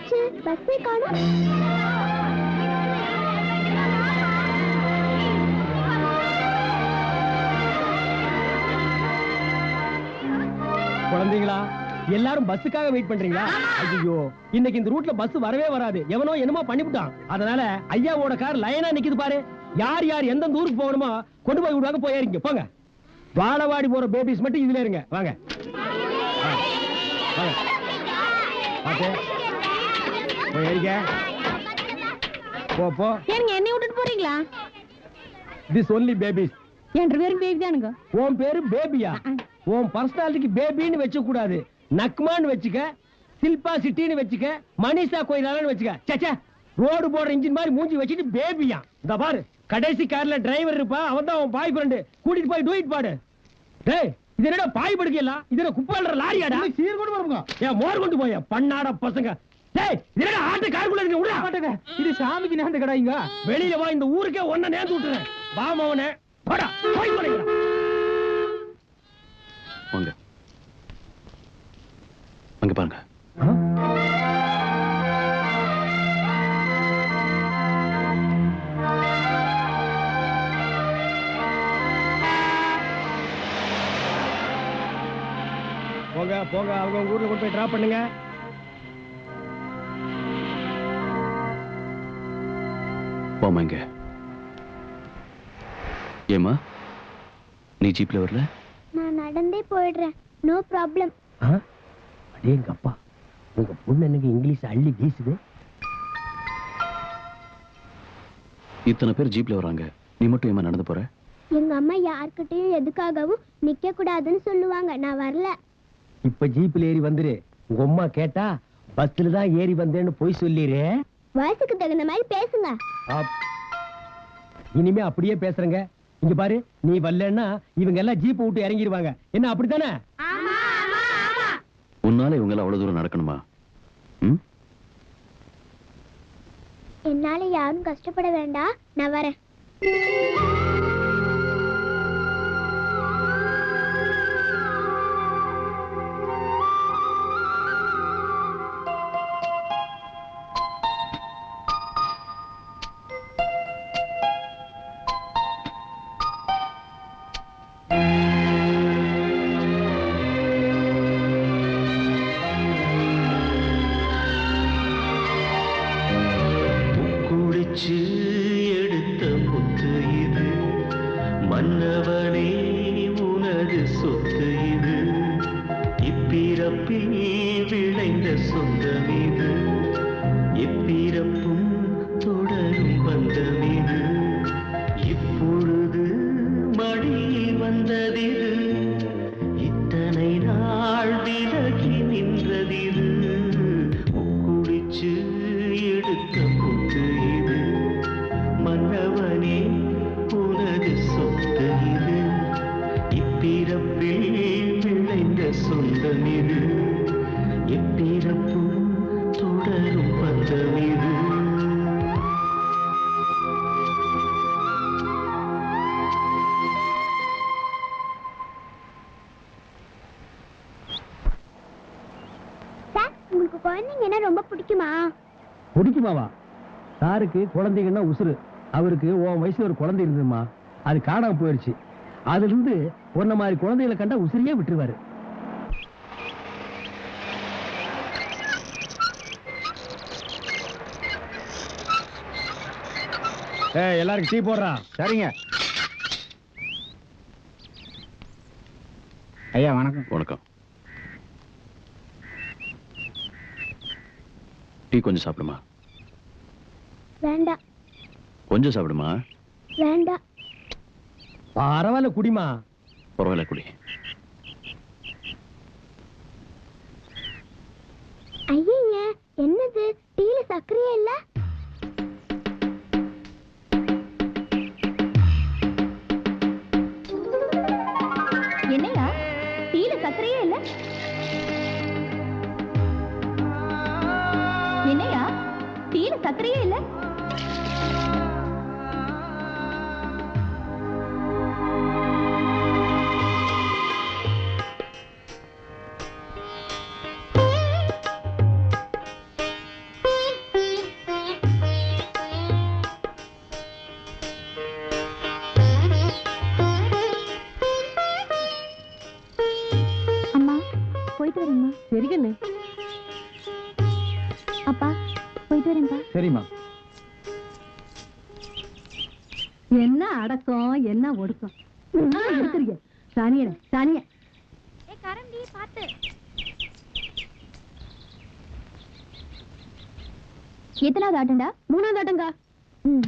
என்னாச்சு பஸ்ஸே காணோம். குழந்தைங்களா எல்லாரும் பஸ்ஸுக்காக வெயிட் பண்றீங்களா? ஐயோ இன்னைக்கு இந்த ரூட்ல பஸ் வரவே வராது. எவனோ என்னமோ பண்ணிவிட்டான். அதனால ஐயாவோட கார் லைனா நிக்குது பாரு. யார் யார் எந்தெந்த ஊருக்கு போகணுமோ கொண்டு போய் விடுவாங்க போய் ஏறிங்க போங்க. வாழவாடி போற பேபிஸ் மட்டும் இதுல இருங்க. வாங்க. போ போ. ஏனுங்க என்னை விட்டுட்டு போறீங்களா? திஸ் ஒன்லி பேபிஸ் என் பேரும் பேபி தானுங்க. உன் பேரு பேபியா உன் பர்சனாலிட்டிக்கு பேபின்னு வச்சுக்க கூடாது நக்மான்னு வச்சுக்க சில்பா சிட்டின்னு வச்சுக்க மனிஷா கோயிலான்னு வச்சுக்க. சச்சா ரோடு போடுற இன்ஜின் மாதிரி மூஞ்சி வச்சுட்டு பேபியா இந்த பாரு. கடைசி கார்ல டிரைவர் இருப்பா அவன் தான் உன் பாய் ஃப்ரெண்டு கூட்டிட்டு போய் டூயிட் பாடு. டேய் இது என்னடா பாய் படுக்கலாம் இது என்ன குப்பை அள்ளுற லாரியாடா? சீர் கொண்டு வருங்க ஏன் மோர் கொண்டு போய பண்ணாட பசங்க. இது என்னடா ஆட்டு காருக்குள்ள இருக்கு? விடா மாட்டேங்க இது சாமிக்கு நேர்ந்த கடாய்ங்க. வெளியில வா இந்த ஊருக்கே ஒன்ன நேர்ந்து விட்டுறேன். வா மவனே. போடா போய் வாங்க. அங்க பாருங்க. போங்க போங்க. அவங்க ஊர்ல கொண்டு போய் டிராப் பண்ணுங்க. போமா இங்க ஏமா நீ ஜீப்ல வரல? நான் நடந்தே போயிடுறேன். நோ ப்ராப்ளம் அடே எங்க அப்பா. உங்க பொண்ணு எனக்கு இங்கிலீஷ் அள்ளி வீசுது? இத்தனை பேர் ஜீப்ல வராங்க. நீ மட்டும் ஏமா நடந்து போற? எங்க அம்மா யார்கிட்டயும் எதுக்காகவும் நிக்க கூடாதுன்னு சொல்லுவாங்க. நான் வரல. இப்ப ஜீப்ல ஏறி வந்துரு. உங்க அம்மா கேட்டா பஸ்ல தான் ஏறி வந்தேன்னு போய் சொல்லிரு. வயசுக்கு தகுந்த மாதிரி பேசுங்க. இனிமே அப்படியே பேசுறேங்க. இங்க பாரு நீ வரலன்னா இவங்க எல்லாம் ஜீப் விட்டு இறங்கிடுவாங்க. என்ன அப்படித்தானே? உன்னால இவங்க எல்லாம் அவ்வளவு தூரம் நடக்கணுமா? என்னால யாரும் கஷ்டப்பட வேண்டாம். நான் வரேன். விளைந்த சொந்தம் இது எப்பிறப்பும் பிடிக்குமாவா சாருக்கு குழந்தைங்கன்னா உசுரு அவருக்கு உன் வயசுல ஒரு குழந்தை இருந்ததுமா அது காணாம போயிடுச்சு அதுல இருந்து உன்ன மாதிரி குழந்தைகளை கண்டா உசுரியே விட்டுருவாரு. எல்லாருக்கும் டீ போடுறா. சரிங்க. ஐயா வணக்கம். வணக்கம். டீ கொஞ்சம் சாப்பிடுமா? வேண்டாம் கொஞ்சம் சாப்பிடுமா? வேண்டாம் பரவாயில்ல குடிமா. பரவாயில்ல குடி. ஐயய்ய என்னது? டீல சர்க்கரையே இல்ல? என்னையா டீல சர்க்கரையே இல்ல? என்னையா? டீல சர்க்கரையே இல்ல? சரிம்மா என்ன அடக்கம் என்ன ஒடுக்கம்? இருக்கிறீங்க சானியட சானிய ஏ கரண்டி பாத்து. எத்தனாவது ஆட்டம்டா? மூணாவது ஆட்டங்கா ம்.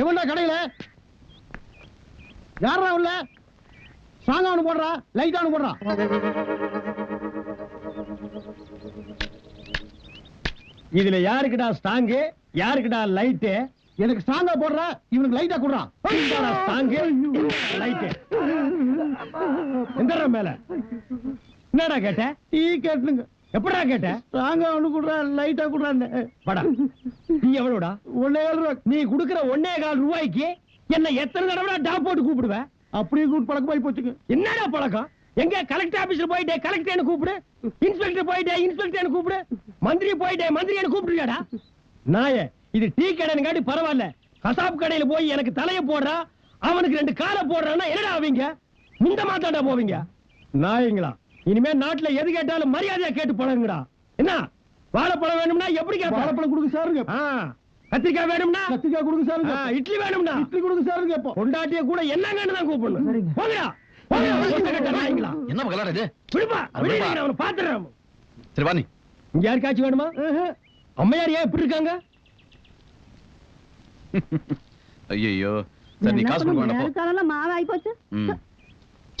எவ்வளோ எவன்டா கடையில? யாரா உள்ள? சாங்க ஒன்று போடுறா லைட் அவனு போடுறா. இதுல யாருக்குடா ஸ்டாங்கு யாருக்குடா லைட்டு எனக்கு ஸ்டாங்கா போடுற இவனுக்கு லைட்டா குடுறான் ஸ்டாங்கு லைட்டு எந்த மேல. என்னடா கேட்ட? டீ கேட்டுங்க. எப்படா கேட்ட? ஸ்ட்ராங்கா ஒண்ணு குடுறா லைட்டா குடுறான்னு. படா நீ எவ்வளவுடா? ஒன்னே கால் ரூபா. நீ குடுக்கிற ஒன்னே கால் ரூபாய்க்கு என்ன எத்தனை தடவை டாப் போட்டு கூப்பிடுவ? அப்படியே கூப்பிட்டு பழக்கமாயி போச்சுங்க. என்னடா பழக்கம்? எங்க கலெக்டர் ஆபீஸ்ல போயிட்டே கலெக்டர் கூப்பிடு. இன்ஸ்பெக்டர் போயிட்டே இன்ஸ்பெக்டர் கூப்பிடு. மந்திரி போயிட்டே மந்திரி கூப்பிடுறியாடா? நாய இது டீ கடைன்னு காட்டி பரவாயில்ல. கசாப் கடையில போய் எனக்கு தலைய போடுறா அவனுக்கு ரெண்டு காலை போடுறான்னா என்னடா அவங்க முந்த மாத்தாண்டா போவீங்க? நாயங்களா இனிமே நாட்டுல எது கேட்டாலும் மரியாதையா கேட்டு பழகுங்கடா. என்ன? வாழைப்பழம் வேணும்னா எப்படி கேட்போம் வாழைப்பழம் கொடுங்க சாருங்க. கத்திரிக்காய் வேணும்னா? கத்திரிக்காய் கொடுங்க சாருங்க. இட்லி வேணும்னா? இட்லி கொடுங்க சாருங்க கேட்போம் கொண்டாட்டிய கூட என்னங்கன்னு தான் கூப்பிடணும். போங்கடா. என்ன கலாட இது? விடுப்பா, அவனை பாத்துறேன். சரி வா நீ இங்க யாருக்காச்சும் வேணுமா? அம்மையார் ஏன் இப்படி இருக்காங்க? ஐயோ சரி நீ காசு கொடுக்க காலம்லாம் மாவாய் போச்சு.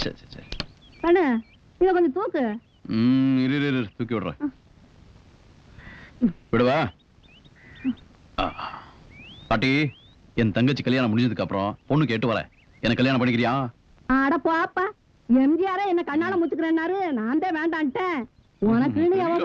சரி சரி சரி. இத கொஞ்சம் தூக்கு. இரு இரு, இரு தூக்கி விடுறேன். விடுவா. பாட்டி என் தங்கச்சி கல்யாணம் முடிஞ்சதுக்கு அப்புறம் பொண்ணு கேட்டு வரேன் எனக்கு கல்யாணம் பண்ணிக்கிறியா? அட போப்பா எம்ஜிஆரே என்ன கண்ணால முச்சுக்கிறேன்னாரு நான் தான் வேண்டான்ட்டேன். உனக்குன்னு எவன்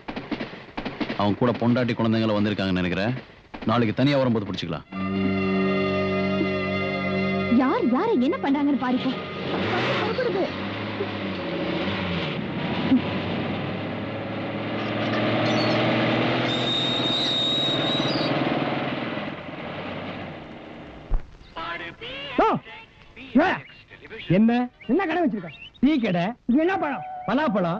அவன் கூட பொண்டாட்டி குழந்தைங்கள வந்திருக்காங்கன்னு நினைக்கிறேன். நாளைக்கு தனியா வரும்போது பிடிச்சிக்கலாம். யார் யார என்ன பண்றாங்கன்னு பாருப்போம் என்ன என்ன கடை வச்சிருக்க டீ கடை என்ன பழம் பலாப்பழம்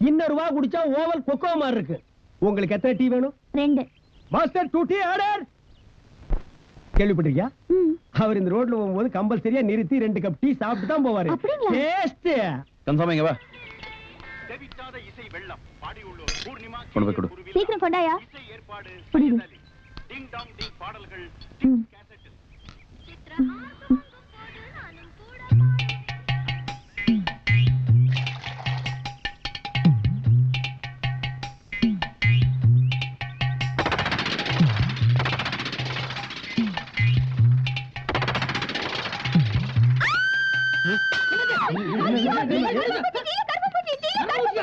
இன்னொரு வா குடிச்சா ஓவல் கொக்கோ மாதிரி இருக்கு. உங்களுக்கு எத்தனை டீ வேணும்? ரெண்டு. மாஸ்டர் டூ டீ ஆர்டர் கேள்விப்பட்டிருக்கியா? ம். அவர் இந்த ரோட்ல போகும்போது கம்பல்சரியா நிறுத்தி ரெண்டு கப் டீ சாப்பிட்டு தான் போவாரு? டேஸ்ட் கன்ஃபார்ம் இங்க வா. கொண்டு போய் கொடு. சீக்கிரம் கொண்டாயா? புரியுது. ம். கரப்பாம்பூச்சியா என்ன என்னமாச்சு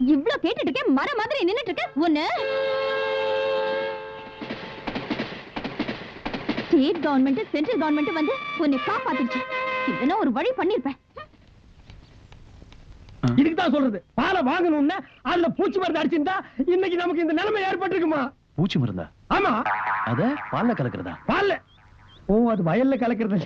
இவ்ளோ கேட்டுட்டு இருக்கேன் மர மாதிரி நின்னுட்டு இருக்க ஒண்ணு. ஸ்டேட் கவர்மெண்ட் சென்ட்ரல் கவர்மெண்ட் வந்து உன்னை காப்பாத்திடுச்சு. இல்லைன்னா ஒரு வழி பண்ணிருப்பேன் இதுக்கு தான் சொல்றது. பாலை வாங்கணும்னா அதுல பூச்சி மருந்து அடிச்சிருந்தா இன்னைக்கு நமக்கு இந்த நிலைமை ஏற்பட்டிருக்குமா? பூச்சி மருந்தா? ஆமா. அத பால்ல கலக்குறதா? பால்ல. ஓ அது வயல்ல கலக்கிறது